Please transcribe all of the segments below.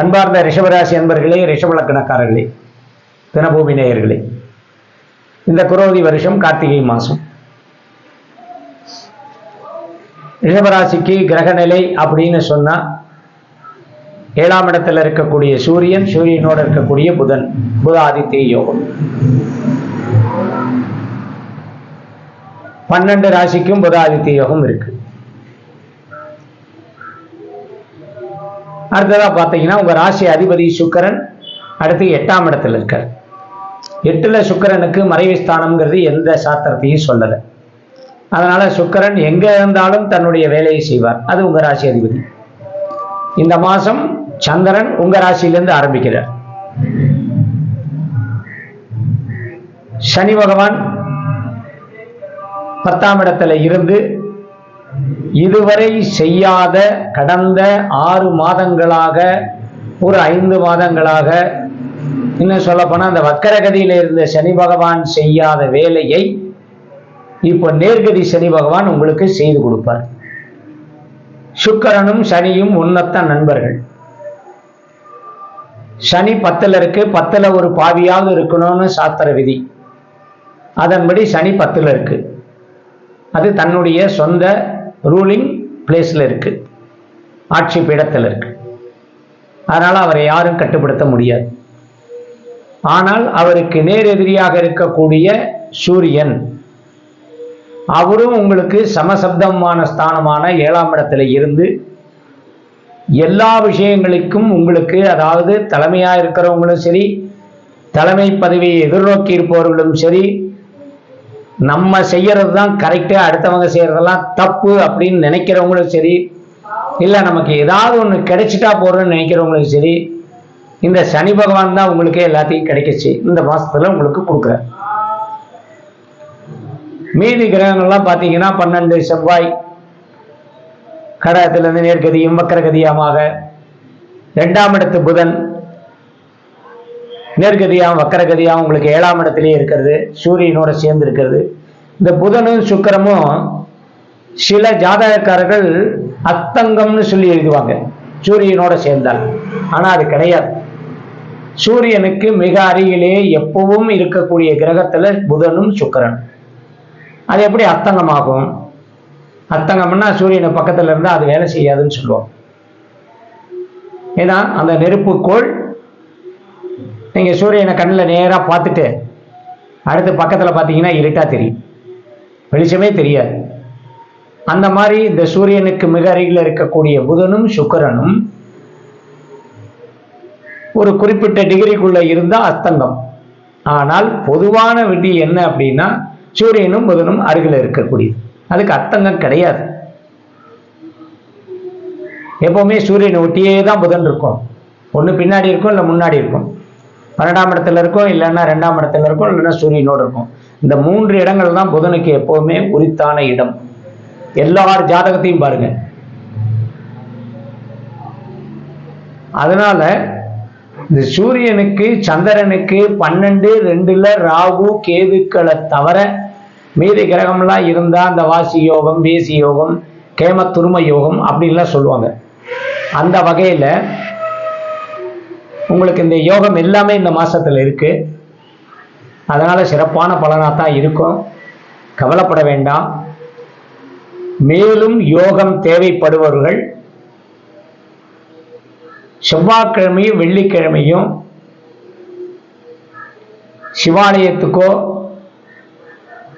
அன்பார்ந்த ரிஷபராசி அன்பர்களே ரிஷபலக்கணக்காரர்களே தினபூமி நேயர்களே இந்த குரோதி வருஷம் கார்த்திகை மாதம் ரிஷபராசிக்கு கிரகநிலை அப்படின்னு சொன்னால் ஏழாம் இடத்துல இருக்கக்கூடிய சூரியன் சூரியனோடு இருக்கக்கூடிய புதன் புத ஆதித்ய யோகம். பன்னெண்டு ராசிக்கும் புத ஆதித்ய யோகம் இருக்கு. அடுத்ததாக பார்த்தீங்கன்னா உங்கள் ராசி அதிபதி சுக்கரன் அடுத்து எட்டாம் இடத்துல இருக்கார். எட்டில் சுக்கிரனுக்கு மறைவு ஸ்தானம்ங்கிறது எந்த சாத்திரத்தையும் சொல்லலை. அதனால் சுக்கரன் எங்கே இருந்தாலும் தன்னுடைய வேலையை செய்வார். அது உங்கள் ராசி அதிபதி. இந்த மாதம் சந்திரன் உங்கள் ராசியிலேருந்து ஆரம்பிக்கிறார். சனி பகவான் பத்தாம் இடத்துல இருந்து இதுவரை செய்யாத கடந்த ஆறு மாதங்களாக ஒரு ஐந்து மாதங்களாக இன்னும் சொல்லப்போனால் அந்த வக்கரகதியில் இருந்த சனி பகவான் செய்யாத வேலையை இப்போ நேர்கதி சனி பகவான் உங்களுக்கு செய்து கொடுப்பார். சுக்கரனும் சனியும் உன்னத்த நண்பர்கள். சனி பத்தில் இருக்கு பத்தில் ஒரு பாவியாவது இருக்கணும்னு சாஸ்திர விதி. அதன்படி சனி பத்தில் இருக்கு. அது தன்னுடைய சொந்த ரூலிங் பிளேஸில் இருக்குது ஆட்சி பீடத்தில் இருக்குது அதனால் அவரை யாரும் கட்டுப்படுத்த முடியாது. ஆனால் அவருக்கு நேர் எதிரியாக இருக்கக்கூடிய சூரியன் அவரும் உங்களுக்கு சமசப்தமான ஸ்தானமான ஏழாம் இடத்துல இருந்து எல்லா விஷயங்களுக்கும் உங்களுக்கு அதாவது தலைமையாக இருக்கிறவங்களும் சரி தலைமை பதவியை எதிர்நோக்கி இருப்பவர்களும் சரி நம்ம செய்யறது தான் கரெக்டு அடுத்தவங்க செய்யறதெல்லாம் தப்பு அப்படின்னு நினைக்கிறவங்களும் சரி இல்லை நமக்கு ஏதாவது ஒன்று கிடைச்சிட்டா போறோம்னு நினைக்கிறவங்களும் சரி இந்த சனி பகவான் தான் உங்களுக்கே எல்லாத்தையும் கிடைக்கச்சு. இந்த மாசத்துல உங்களுக்கு கொடுக்குறேன் மீதி கிரகங்கள்லாம் பார்த்தீங்கன்னா பன்னெண்டு செவ்வாய் கடகத்திலிருந்து நேர்கதியும் வக்கரகதியாமாக ரெண்டாம் இடத்து புதன் நேர்கதியாகவும் வக்கரகதியாகவும் உங்களுக்கு ஏழாம் இடத்திலேயே இருக்கிறது சூரியனோட சேர்ந்து இருக்கிறது இந்த புதனும் சுக்கிரமும் சில ஜாதகக்காரர்கள் அத்தங்கம்னு சொல்லி எழுதுவாங்க. சூரியனோட சேர்ந்தால். ஆனால் அது கிடையாது. சூரியனுக்கு மிக அருகிலே எப்பவும் இருக்கக்கூடிய கிரகத்துல புதனும் சுக்கிரன் அது எப்படி அத்தங்கமாகும் அத்தங்கம்னா சூரியனை பக்கத்துல இருந்தால் அது வேலை செய்யாதுன்னு சொல்லுவோம். ஏன்னா அந்த நெருப்புக்கோள் நீங்க சூரியனை கண்ணில் நேராக பார்த்துட்டு அடுத்து பக்கத்தில் பார்த்தீங்கன்னா இருட்டா தெரியும். வெளிச்சமே தெரியாது. அந்த மாதிரி இந்த சூரியனுக்கு மிக அருகில் இருக்கக்கூடிய புதனும் சுக்கரனும் ஒரு குறிப்பிட்ட டிகிரிக்குள்ள இருந்தால் அஸ்தங்கம். ஆனால் பொதுவான விதி என்ன அப்படின்னா சூரியனும் புதனும் அருகில் இருக்கக்கூடியது. அதுக்கு அர்த்தங்கம் கிடையாது. எப்பவுமே சூரியனை ஒட்டியே தான் புதன் இருக்கும். ஒன்று பின்னாடி இருக்கும் இல்லை முன்னாடி இருக்கும். பன்னெண்டாம் இடத்துல இருக்கும் இல்லைன்னா ரெண்டாம் இடத்துல இருக்கும் இல்லைன்னா சூரியனோடு இருக்கும். இந்த மூன்று இடங்கள் தான் புதனுக்கு எப்பவுமே உரித்தான இடம். எல்லார் ஜாதகத்தையும் பாருங்க. அதனால இந்த சூரியனுக்கு சந்திரனுக்கு பன்னெண்டு ரெண்டுல ராகு கேதுக்களை தவிர மீதி கிரகம்லாம் இருந்தா அந்த வாசி யோகம் வேசி யோகம் கேம துரும யோகம் அப்படின்லாம் சொல்லுவாங்க. அந்த வகையில உங்களுக்கு இந்த யோகம் எல்லாமே இந்த மாசத்துல இருக்கு. அதனால சிறப்பான பலனாக தான் இருக்கும். கவலைப்பட வேண்டாம். மேலும் யோகம் தேவைப்படுபவர்கள் செவ்வாய்க்கிழமையும் வெள்ளிக்கிழமையும் சிவாலயத்துக்கோ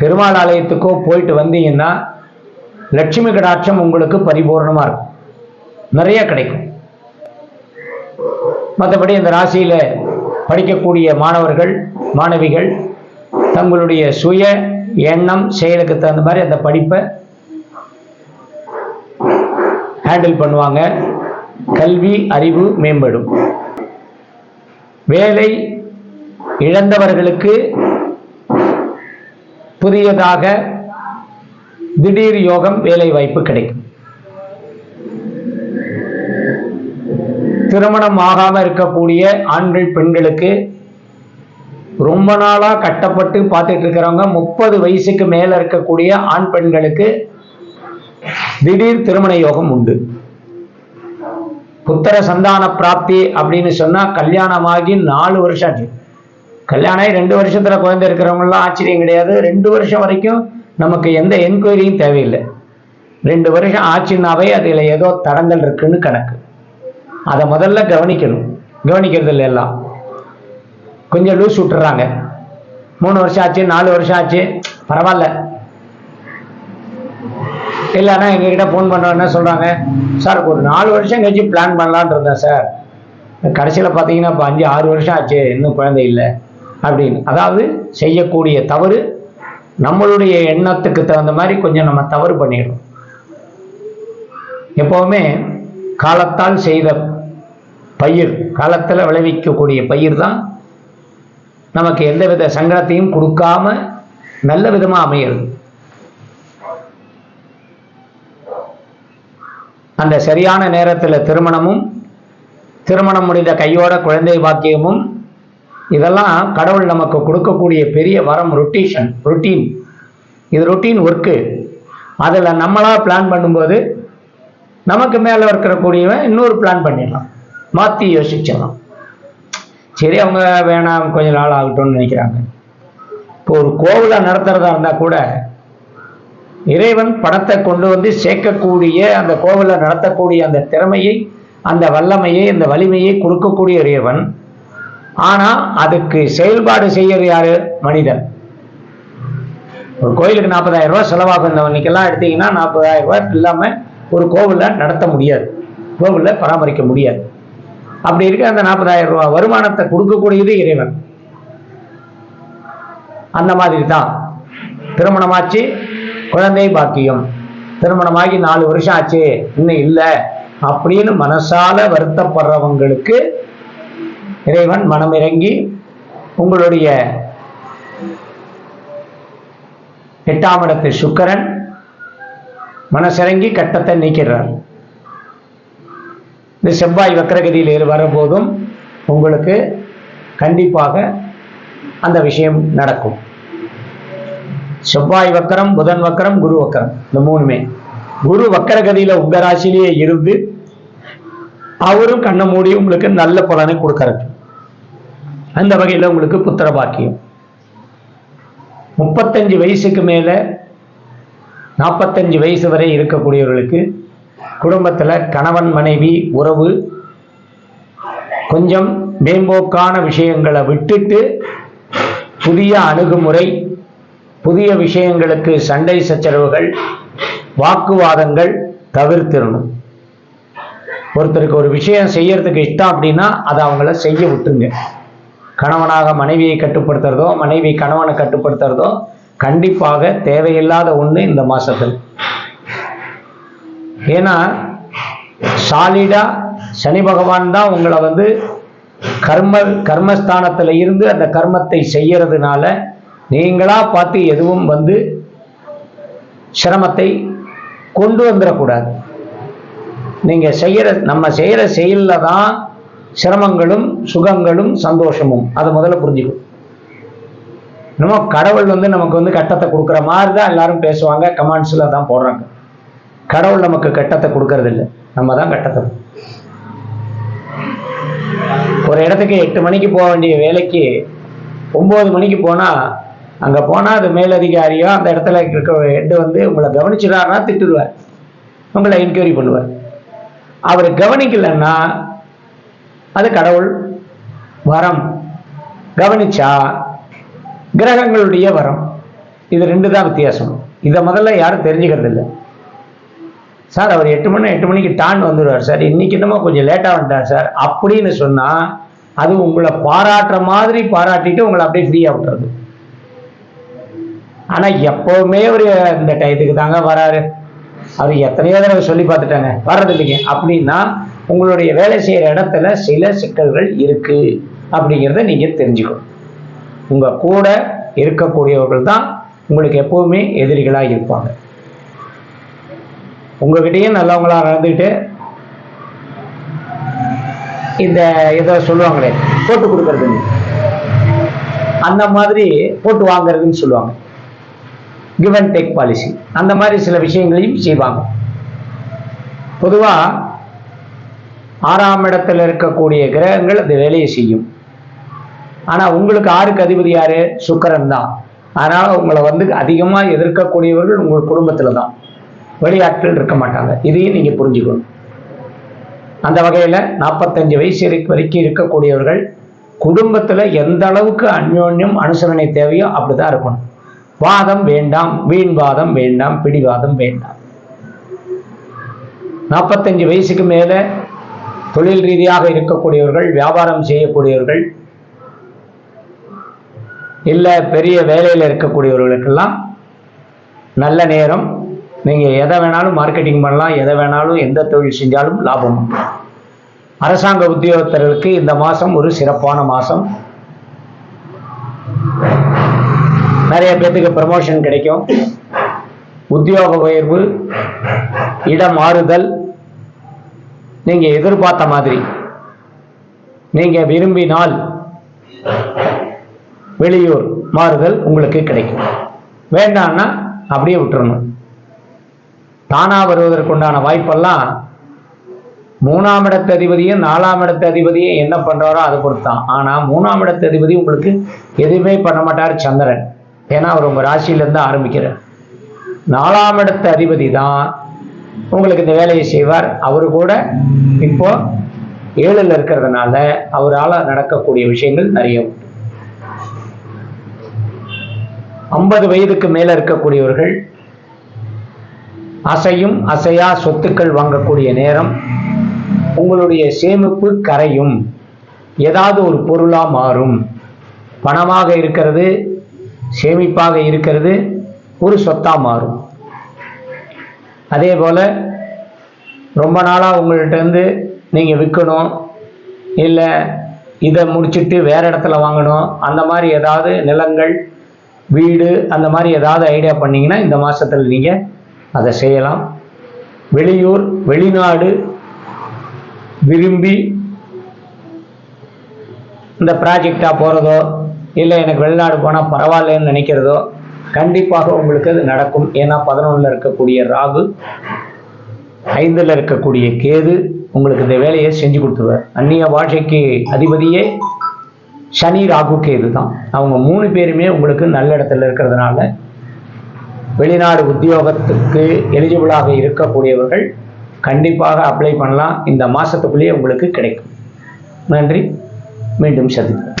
பெருமாள் ஆலயத்துக்கோ போயிட்டு வந்தீங்கன்னா லட்சுமி கடாட்சம் உங்களுக்கு பரிபூர்ணமாக இருக்கும். நிறைய கிடைக்கும். மற்றபடி இந்த ராசியில படிக்கக்கூடிய மாணவர்கள் மாணவிகள் தங்களுடைய சுய எண்ணம் செயலுக்கு தகுந்த மாதிரி அந்த படிப்பை ஹேண்டில் பண்ணுவாங்க. கல்வி அறிவு மேம்படும். வேலை இழந்தவர்களுக்கு புதியதாக திடீர் யோகம் வேலை வாய்ப்பு கிடைக்கும். திருமணம் ஆகாமல் இருக்கக்கூடிய ஆண்கள் பெண்களுக்கு ரொம்ப நாளா கட்டப்பட்டு பார்த்துட்டு இருக்கிறவங்க முப்பது வயசுக்கு மேல இருக்கக்கூடிய ஆண் பெண்களுக்கு திடீர் திருமண யோகம் உண்டு. புத்திர சந்தான பிராப்தி அப்படின்னு சொன்னா கல்யாணமாகி நாலு வருஷம் ஆச்சு. கல்யாணம் ரெண்டு வருஷத்துல குழந்தை இருக்கிறவங்களாம் ஆச்சரியம் கிடையாது. ரெண்டு வருஷம் வரைக்கும் நமக்கு எந்த என்கொயரியும் தேவையில்லை. ரெண்டு வருஷம் ஆச்சுன்னாவே அதில் ஏதோ தடங்கள் இருக்குன்னு கணக்கு. அதை முதல்ல கவனிக்கணும். கவனிக்கிறது இல்லை எல்லாம். கொஞ்சம் லூஸ் விட்டுறாங்க. மூணு வருஷம் ஆச்சு நாலு வருஷம் ஆச்சு பரவாயில்ல. இல்லைன்னா எங்ககிட்ட ஃபோன் பண்ண என்ன சொல்கிறாங்க சார் ஒரு நாலு வருஷம் கழிச்சு பிளான் பண்ணலான்னு இருந்தேன் சார். கடைசியில் பார்த்தீங்கன்னா இப்போ அஞ்சு ஆறு வருஷம் ஆச்சு இன்னும் குழந்தை இல்லை. அப்படின்னு. அதாவது செய்யக்கூடிய தவறு நம்மளுடைய எண்ணத்துக்கு தகுந்த மாதிரி கொஞ்சம் நம்ம தவறு பண்ணிடணும் எப்போவுமே காலத்தால் செய்த பயிர் காலத்தில் விளைவிக்கக்கூடிய பயிர் தான் நமக்கு எந்தவித சங்கடத்தையும் கொடுக்காம நல்ல விதமாக அமையிறது. அந்த சரியான நேரத்தில் திருமணமும் திருமணம் முடிந்த கையோட குழந்தை பாக்கியமும் இதெல்லாம் கடவுள் நமக்கு கொடுக்கக்கூடிய பெரிய வரம் ரொட்டேஷன் ரொட்டீன் இது ரொட்டீன் ஒர்க்கு அதில் நம்மளாக பிளான் பண்ணும்போது நமக்கு மேலே இருக்கிறக்கூடியவன் இன்னொரு பிளான் பண்ணிடலாம். மாற்றி யோசிச்சிடலாம் சரி அவங்க வேணாம் கொஞ்ச நாள் ஆகட்டும்னு நினைக்கிறாங்க. இப்போ ஒரு கோவிலை நடத்துறதா இருந்தால் கூட இறைவன் பணத்தை கொண்டு வந்து சேர்க்கக்கூடிய அந்த கோவிலை நடத்தக்கூடிய அந்த திறமையை அந்த வல்லமையை அந்த வலிமையை கொடுக்கக்கூடிய இறைவன். ஆனால் அதுக்கு செயல்பாடு செய்யறது யாரு? மனிதன். ஒரு கோயிலுக்கு நாற்பதாயிரம் ரூபாய் செலவாகும். இந்த இன்னைக்கெல்லாம் எடுத்தீங்கன்னா நாற்பதாயிரம் ரூபாய் இல்லாமல் ஒரு கோவிலை நடத்த முடியாது. கோவிலில் பராமரிக்க முடியாது. அப்படி இருக்க அந்த நாற்பதாயிரம் ரூபாய் வருமானத்தை கொடுக்கக்கூடியது இறைவன். அந்த மாதிரி தான் திருமணமாச்சு குழந்தை பாக்கியம். திருமணமாகி நாலு வருஷம் ஆச்சு இன்னும் இல்லை அப்படின்னு மனசால வருத்தப்படுறவங்களுக்கு இறைவன் மனமிறங்கி உங்களுடைய எட்டாம் இடத்து சுக்கரன் மனசிறங்கி கட்டத்தை நீக்கிறார் இந்த செவ்வாய் வக்கரகதியில் வரும்போதும் உங்களுக்கு கண்டிப்பாக அந்த விஷயம் நடக்கும். செவ்வாய் வக்கரம் புதன் வக்கரம் குரு வக்கரம் இந்த மூணுமே. குரு வக்கரகதியில உங்க ராசிலேயே இருந்து அவரும் கண்ணை மூடி உங்களுக்கு நல்ல பலனை கொடுக்கறது. அந்த வகையில் உங்களுக்கு புத்திர பாக்கியம். முப்பத்தஞ்சு வயசுக்கு மேல நாற்பத்தஞ்சு வயசு வரை இருக்கக்கூடியவர்களுக்கு குடும்பத்தில் கணவன் மனைவி உறவு கொஞ்சம் மேம்போக்கான விஷயங்களை விட்டுட்டு புதிய அணுகுமுறை புதிய விஷயங்களுக்கு சண்டை சச்சரவுகள் வாக்குவாதங்கள் தவிர்த்திடணும். ஒருத்தருக்கு ஒரு விஷயம் செய்யறதுக்கு இஷ்டம் அப்படின்னா அதை அவங்கள செய்ய விட்டுருங்க. கணவனாக மனைவியை கட்டுப்படுத்துறதோ மனைவி கணவனை கட்டுப்படுத்துறதோ கண்டிப்பாக தேவையில்லாத ஒன்று இந்த மாதத்தில் ஏன்னா சாலிடா சனி பகவான் தான் உங்களை வந்து கர்ம கர்மஸ்தானத்தில் இருந்து அந்த கர்மத்தை செய்யறதுனால நீங்களா பார்த்து எதுவும் வந்து சிரமத்தை கொண்டு வந்துடக்கூடாது. நீங்கள் செய்கிற நம்ம செய்கிற செயலில் தான் சிரமங்களும் சுகங்களும் சந்தோஷமும். அதை முதல்ல புரிஞ்சுக்கணும். நம்ம கடவுள் வந்து நமக்கு வந்து கட்டத்தை கொடுக்குற மாதிரி தான் எல்லாரும் பேசுவாங்க கமெண்ட்ஸில் தான் போடுறாங்க. கடவுள் நமக்கு கட்டத்தை கொடுக்கறது இல்லை நம்ம தான் கட்டத்தை ஒரு இடத்துக்கு எட்டு மணிக்கு போக வேண்டிய வேலைக்கு ஒம்பது மணிக்கு போனால் அங்கே போனால் அது மேலதிகாரியோ அந்த இடத்துல இருக்க ஹெட்டு வந்து உங்களை கவனிச்சிடாருன்னா திட்டுருவார் உங்களை என்கொயரி பண்ணுவார். அவர் கவனிக்கலைன்னா அது கடவுள் வரம். கவனிச்சா கிரகங்களுடைய வரம். இது ரெண்டு தான் வித்தியாசம். இதை முதல்ல யாரும் தெரிஞ்சுக்கிறது இல்லை சார் அவர் எட்டு மணி எட்டு மணிக்கு டான் வந்துடுவார் சார். இன்னைக்கு என்னமோ கொஞ்சம் லேட்டாக வந்துட்டார் சார். அப்படின்னு சொன்னால் அது உங்களை பாராட்டுற மாதிரி பாராட்டிட்டு உங்களை அப்படியே ஃப்ரீயாக விட்டுறது. ஆனால் எப்போவுமே அவர் இந்த டயத்துக்கு தாங்க வராரு. அவர் எத்தனையோ தடவை சொல்லி பார்த்துட்டாங்க. வர்றது இல்லைங்க. அப்படின்னா உங்களுடைய வேலை செய்கிற இடத்துல சில சிக்கல்கள் இருக்குது அப்படிங்கிறத நீங்கள் தெரிஞ்சுக்கணும். உங்கள் கூட இருக்கக்கூடியவர்கள் தான் உங்களுக்கு எப்போவுமே எதிரிகளாக இருப்பாங்க. உங்ககிட்டயும் நல்லவங்களா நடந்துக்கிட்டு இந்த இதை சொல்லுவாங்களே போட்டு கொடுக்கறது. அந்த மாதிரி போட்டு வாங்குறதுன்னு சொல்லுவாங்க. கிவ் அண்ட் டேக் பாலிசி அந்த மாதிரி சில விஷயங்களையும் செய்வாங்க. பொதுவாக ஆறாம் இடத்துல இருக்கக்கூடிய கிரகங்கள் அந்த வேலையை செய்யும். ஆனா உங்களுக்கு ஆறுக்கு அதிபதி யாரு? சுக்கரன் தான். அதனால உங்களை வந்து அதிகமா எதிர்க்கக்கூடியவர்கள் உங்கள் குடும்பத்துல தான். வெளியாட்கள் இருக்க மாட்டாங்க. இதையும் நீங்க புரிஞ்சுக்கணும். அந்த வகையில் நாற்பத்தஞ்சு வயசு வரைக்கும் வரைக்கும் இருக்கக்கூடியவர்கள் குடும்பத்தில் எந்த அளவுக்கு அந்யோன்யம் அனுசரணை தேவையோ அப்படிதான் இருக்கணும். வாதம் வேண்டாம் வீண் வாதம் வேண்டாம் பிடிவாதம் வேண்டாம். நாற்பத்தஞ்சு வயசுக்கு மேலே தொழில் ரீதியாக இருக்கக்கூடியவர்கள் வியாபாரம் செய்யக்கூடியவர்கள் இல்லை பெரிய வேலையில் இருக்கக்கூடியவர்களுக்கெல்லாம் நல்ல நேரம் நீங்கள் எதை வேணாலும் மார்க்கெட்டிங் பண்ணலாம் எதை வேணாலும் எந்த தொழில் செஞ்சாலும் லாபம். அரசாங்க உத்தியோகத்தர்களுக்கு இந்த மாதம் ஒரு சிறப்பான மாதம் நிறைய பேர்த்துக்கு ப்ரமோஷன் கிடைக்கும். உத்தியோக உயர்வு இடம் மாறுதல் நீங்கள் எதிர்பார்த்த மாதிரி. நீங்கள் விரும்பினால் வெளியூர் மாறுதல் உங்களுக்கு கிடைக்கும். வேண்டாம்னா அப்படியே விட்டுறணும். தானா வருவதற்குண்டான வாய்ப்பெல்லாம் மூணாம் இடத்து அதிபதியும் நாலாம் இடத்து அதிபதியும் என்ன பண்றாரோ அதை பொறுத்தான் ஆனா மூணாம் இடத்து அதிபதி உங்களுக்கு எதுவுமே பண்ண மாட்டார் சந்திரன். ஏன்னா அவர் உங்க ராசியிலேருந்து ஆரம்பிக்கிறார். நாலாம் இடத்து அதிபதி தான் உங்களுக்கு இந்த வேலையை செய்வார். அவரு கூட இப்போ ஏழுல இருக்கிறதுனால அவரால் நடக்கக்கூடிய விஷயங்கள் நிறைய உண்டு. ஐம்பது வயதுக்கு மேல இருக்கக்கூடியவர்கள் அசையும் அசையா சொத்துக்கள் வாங்கக்கூடிய நேரம் உங்களுடைய சேமிப்பு கரையும். ஏதாவது ஒரு பொருளாக மாறும். பணமாக இருக்கிறது சேமிப்பாக இருக்கிறது ஒரு சொத்தாக மாறும். அதே போல் ரொம்ப நாளாக உங்கள்கிட்டருந்து நீங்கள் விற்கணும் இல்லை இதை முடிச்சுட்டு வேற இடத்துல வாங்கணும் அந்த மாதிரி ஏதாவது நிலங்கள் வீடு அந்த மாதிரி ஏதாவது ஐடியா பண்ணிங்கன்னா இந்த மாதத்தில் நீங்கள் அதை செய்யலாம். வெளியூர் வெளிநாடு விரும்பி இந்த ப்ராஜெக்டாக போகிறதோ இல்லை எனக்கு வெளிநாடு போனால் பரவாயில்லன்னு நினைக்கிறதோ கண்டிப்பாக உங்களுக்கு அது நடக்கும். ஏன்னா பதினொன்றில் இருக்கக்கூடிய ராகு ஐந்தில் இருக்கக்கூடிய கேது உங்களுக்கு இந்த வேலையை செஞ்சு கொடுத்துருவார். அந்நிய வாழ்க்கைக்கு அதிபதியே சனி ராகு கேது தான். அவங்க மூணு பேருமே உங்களுக்கு நல்ல இடத்துல இருக்கிறதுனால வெளிநாடு உத்தியோகத்துக்கு எலிஜிபிளாக இருக்கக்கூடியவர்கள் கண்டிப்பாக அப்ளை பண்ணலாம். இந்த மாதத்துக்குள்ளேயே உங்களுக்கு கிடைக்கும். நன்றி. மீண்டும் சந்திப்போம்.